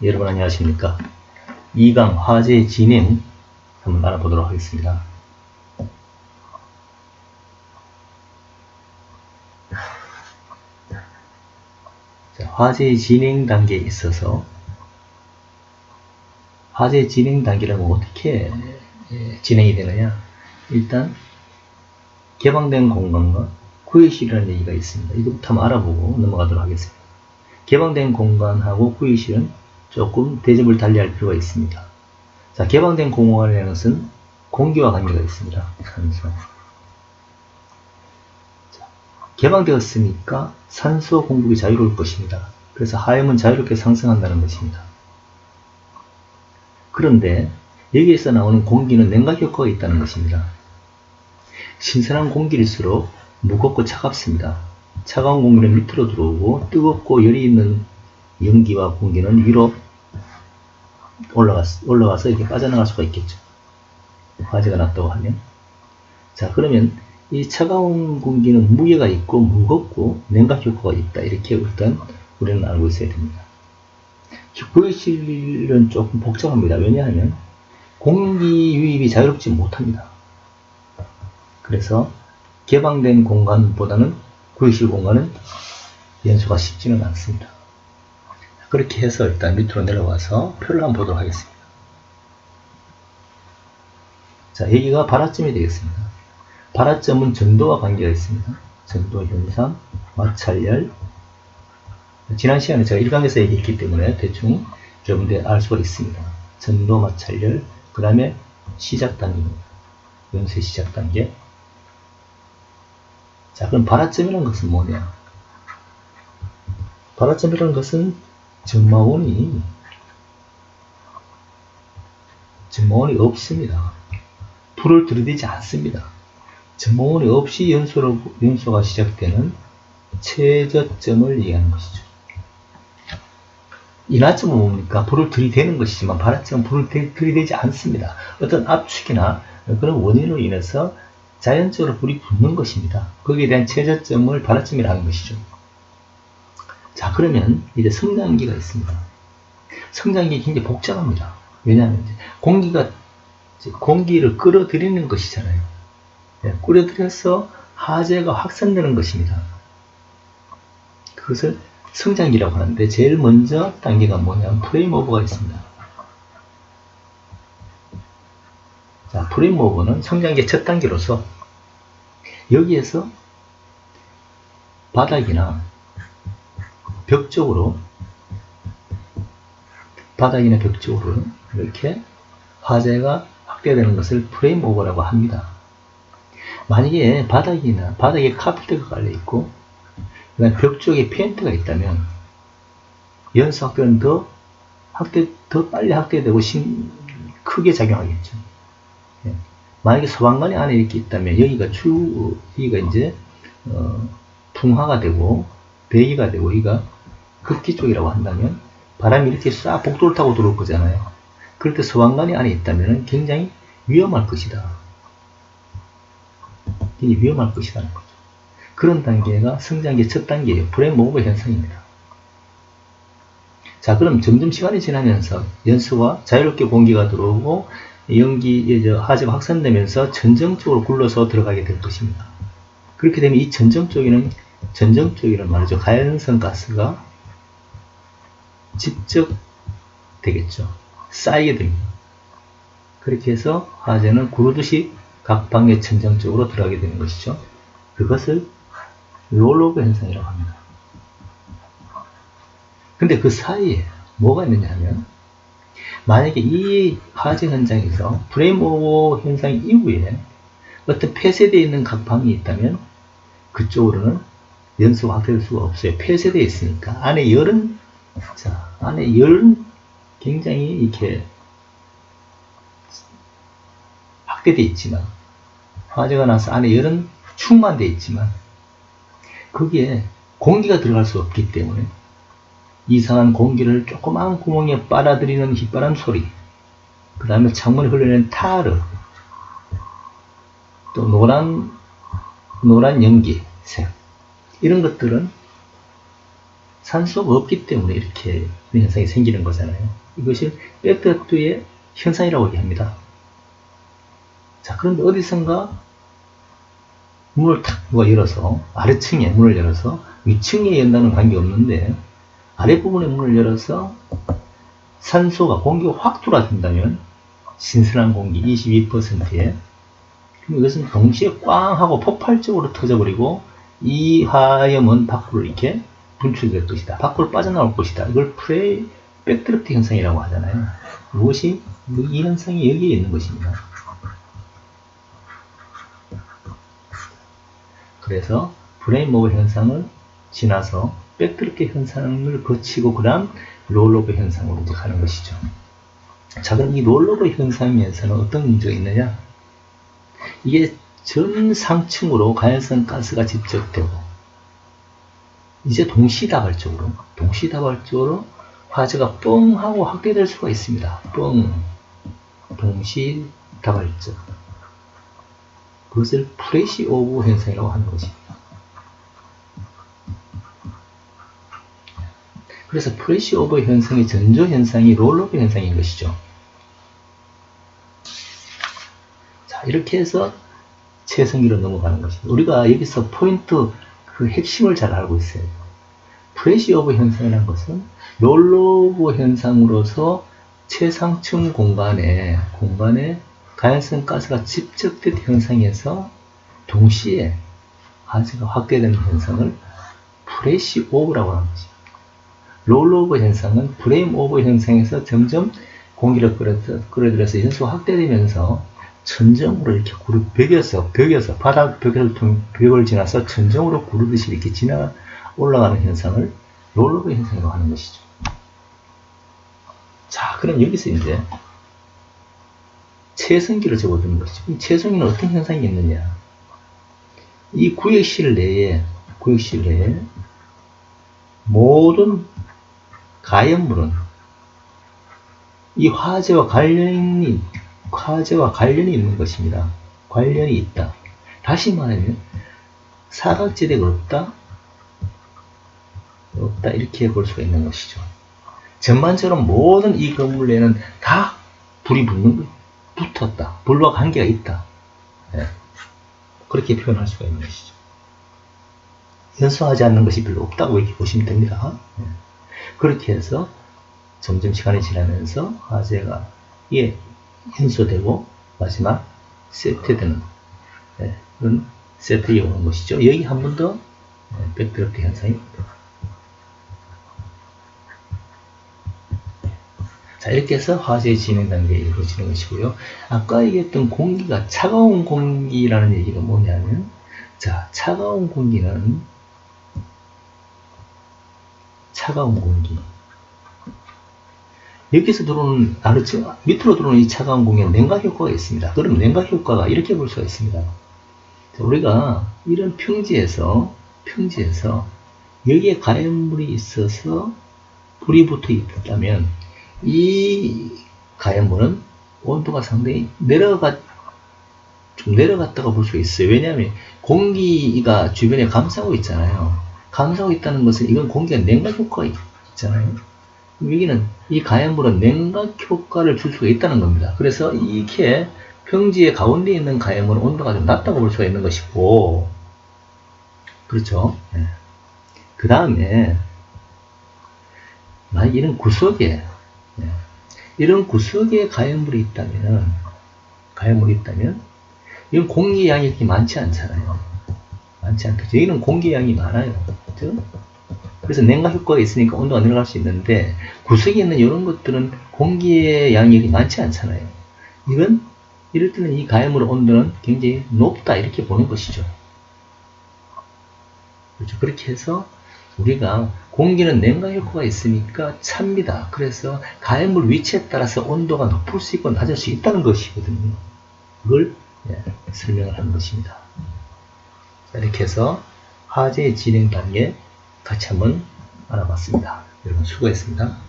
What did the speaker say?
여러분 안녕하십니까? 2강 화재 진행 한번 알아보도록 하겠습니다. 자, 화재 진행 단계에 있어서 화재 진행 단계는 어떻게 예, 진행이 되느냐? 일단 개방된 공간과 구의실이라는 얘기가 있습니다. 이것부터 한번 알아보고 넘어가도록 하겠습니다. 개방된 공간하고 구의실은 조금 대접을 달리할 필요가 있습니다. 자, 개방된 공간이라는 것은 공기와 관계가 있습니다. 산소. 자, 개방되었으니까 산소 공급이 자유로울 것입니다. 그래서 하염은 자유롭게 상승한다는 것입니다. 그런데 여기에서 나오는 공기는 냉각 효과가 있다는 것입니다. 신선한 공기일수록 무겁고 차갑습니다. 차가운 공기는 밑으로 들어오고 뜨겁고 열이 있는 연기와 공기는 위로 올라가, 올라가서 이렇게 빠져나갈 수가 있겠죠. 화재가 났다고 하면. 자, 그러면 이 차가운 공기는 무게가 있고 무겁고 냉각 효과가 있다. 이렇게 일단 우리는 알고 있어야 됩니다. 그 실은 조금 복잡합니다. 왜냐하면 공기 유입이 자유롭지 못합니다. 그래서 개방된 공간보다는 구의실 공간은 연수가 쉽지는 않습니다. 그렇게 해서 일단 밑으로 내려와서 표를 한번 보도록 하겠습니다. 자, 여기가 발화점이 되겠습니다. 발화점은 전도와 관계가 있습니다. 전도 현상, 마찰열. 지난 시간에 제가 1강에서 얘기했기 때문에 대충 여러분들 알 수가 있습니다. 전도, 마찰열, 그 다음에 시작 단계입니다. 연쇄 시작 단계. 자, 그럼 발화점이라는 것은 뭐냐? 발화점이라는 것은 정마원이 정마원이 없습니다. 불을 들이대지 않습니다. 정마원이 없이 연소로, 연소가 시작되는 최저점을 얘기하는 것이죠. 인하점은 뭡니까? 불을 들이대는 것이지만 발화점은 불을 들이대지 않습니다. 어떤 압축이나 그런 원인으로 인해서 자연적으로 불이 붙는 것입니다. 거기에 대한 최저점을 발화점이라는 것이죠. 자, 그러면 이제 성장기가 있습니다. 성장기 굉장히 복잡합니다. 왜냐하면 공기가 공기를 끌어들이는 것이잖아요. 네, 끌어들여서 화재가 확산되는 것입니다. 그것을 성장기라고 하는데 제일 먼저 단계가 뭐냐면 프레임 오버가 있습니다. 자, 프레임 오버는 성장기의 첫 단계로서 여기에서 바닥이나 벽 쪽으로 바닥이나 벽 쪽으로 이렇게 화재가 확대되는 것을 프레임 오버라고 합니다. 만약에 바닥이나 바닥에 카펫가 깔려 있고 벽 쪽에 페인트가 있다면 연수 확대는 더 확대 더 빨리 확대되고 심, 크게 작용하겠죠. 예. 만약에 소방관이 안에 이렇게 있다면 여기가 주 여기가 이제 어, 풍화가 되고 배기가 되고 여기가 극기 쪽이라고 한다면 바람이 이렇게 싹 복도를 타고 들어올 거잖아요. 그럴 때 소방관이 안에 있다면 굉장히 위험할 것이다. 굉장히 위험할 것이라는 거죠. 그런 단계가 성장기 첫 단계예요. 오버 현상입니다. 자, 그럼 점점 시간이 지나면서 연수와 자유롭게 공기가 들어오고 연기, 화재가 확산되면서 전정적으로 굴러서 들어가게 될 것입니다. 그렇게 되면 이 전정 쪽에는 전정 쪽이란 말이죠. 가연성 가스가 직접 되겠죠. 쌓이게 됩니다. 그렇게 해서 화재는 구르듯이 각 방의 천장 쪽으로 들어가게 되는 것이죠. 그것을 롤오버 현상이라고 합니다. 근데 그 사이에 뭐가 있느냐 하면 만약에 이 화재 현장에서 프레임 오버 현상 이후에 어떤 폐쇄되어 있는 각 방이 있다면 그쪽으로는 연수가 확대될 수가 없어요. 폐쇄되어 있으니까 안에 열은 자 안에 열은 굉장히 이렇게 확대되어 있지만 화재가 나서 안에 열은 충만되어 있지만 거기에 공기가 들어갈 수 없기 때문에 이상한 공기를 조그마한 구멍에 빨아들이는 휘바람 소리 그 다음에 창문에 흘러내는 타르 또 노란 노란 연기 색 이런 것들은 산소가 없기 때문에 이렇게 현상이 생기는 거잖아요. 이것이 백드라프트의 현상이라고 얘기합니다. 자, 그런데 어디선가 문을 탁 누가 열어서 아래층에 문을 열어서 위층에 연다는 관계 없는데 아랫부분에 문을 열어서 산소가 공기가 확 들어와준다면 신선한 공기 22%에 그럼 이것은 동시에 꽝 하고 폭발적으로 터져버리고 이 화염은 밖으로 이렇게 분출될 것이다. 밖으로 빠져나올 것이다. 이걸 프레이 백드래프트 현상이라고 하잖아요. 무엇이 이 현상이 여기에 있는 것입니다. 그래서 브레인모브 현상을 지나서 백드래프트 현상을 거치고 그 다음 롤오버 현상으로 이제 가는 것이죠. 자 그럼 이 롤오버 현상에서는 어떤 문제가 있느냐? 이게 전 상층으로 가연성 가스가 집적되고 이제 동시다발적으로 동시다발적으로 화재가 뻥 하고 확대될 수가 있습니다. 뻥 동시다발적 그것을 프레시 오브 현상이라고 하는 것입니다. 그래서 프레시 오버 현상의 전조 현상이 롤오버 현상인 것이죠. 자, 이렇게 해서 최성기로 넘어가는 것입니다. 우리가 여기서 포인트 그 핵심을 잘 알고 있어요. 프레시 오버 현상이라는 것은 롤오버 현상으로서 최상층 공간에 공간에 가연성 가스가 집적된 현상에서 동시에 화재가 확대되는 현상을 프레시 오버라고 하는 것입니다. 롤오버 현상은 브레임 오버 현상에서 점점 공기를 끌어들여서 연수 확대되면서 천정으로 이렇게 구르 벽에서 벽에서 바닥 벽을 통 벽을 지나서 천정으로 구르듯이 이렇게 지나 올라가는 현상을 롤오버 현상이라고 하는 것이죠. 자, 그럼 여기서 이제 최성기를 적어두는 것이죠. 최성기는 어떤 현상이 있느냐? 이 구역실 내에 구역실 내에 모든 가연물은 이 화재와 관련이 화재와 관련이 있는 것입니다. 관련이 있다. 다시 말하면 사각지대가 없다. 없다 이렇게 볼 수가 있는 것이죠. 전반적으로 모든 이 건물 내는 다 불이 붙는 붙었다. 불과 관계가 있다. 네. 그렇게 표현할 수가 있는 것이죠. 연소하지 않는 것이 별로 없다고 이렇게 보시면 됩니다. 네. 그렇게 해서 점점 시간이 지나면서 화재가 예, 연소되고 마지막 세트되는 네, 그런 세트에 오는 것이죠. 여기 한 번더 네, 백드래프트 현상이 자 이렇게 해서 화재 진행 단계에 이루어지는 것이고요. 아까 얘기했던 공기가 차가운 공기라는 얘기가 뭐냐면 자 차가운 공기는 차가운 공기. 여기서 들어오는 아르치 밑으로 들어오는 이 차가운 공기에 냉각 효과가 있습니다. 그럼 냉각 효과가 이렇게 볼 수가 있습니다. 우리가 이런 평지에서 평지에서 여기에 가연물이 있어서 불이 붙어 있다면 이 가연물은 온도가 상당히 내려가 좀 내려갔다고 볼수 있어요. 왜냐하면 공기가 주변에 감싸고 있잖아요. 감싸고 있다는 것은 이건 공기가 냉각 효과가 있잖아요. 여기는 이 가연물은 냉각 효과를 줄 수가 있다는 겁니다. 그래서 이렇게 평지의 가운데 있는 가연물은 온도가 좀 낮다고 볼 수가 있는 것이고, 그렇죠. 네. 그 다음에, 만약 이런 구석에, 네. 이런 구석에 가연물이 있다면, 가연물이 있다면, 이건 공기 양이 그렇게 많지 않잖아요. 많지 않죠. 여기는 공기 양이 많아요. 그죠? 그래서 냉각 효과가 있으니까 온도가 내려갈 수 있는데 구석에 있는 이런 것들은 공기의 양이 많지 않잖아요. 이건 이럴 때는 이 가염물의 온도는 굉장히 높다 이렇게 보는 것이죠. 그렇죠. 그렇게 해서 우리가 공기는 냉각 효과가 있으니까 찹니다. 그래서 가염물 위치에 따라서 온도가 높을 수 있고 낮을 수 있다는 것이거든요. 그걸 예, 설명을 하는 것입니다. 이렇게 해서 화재의 진행 단계 같이 한번 알아봤습니다. 여러분 수고했습니다.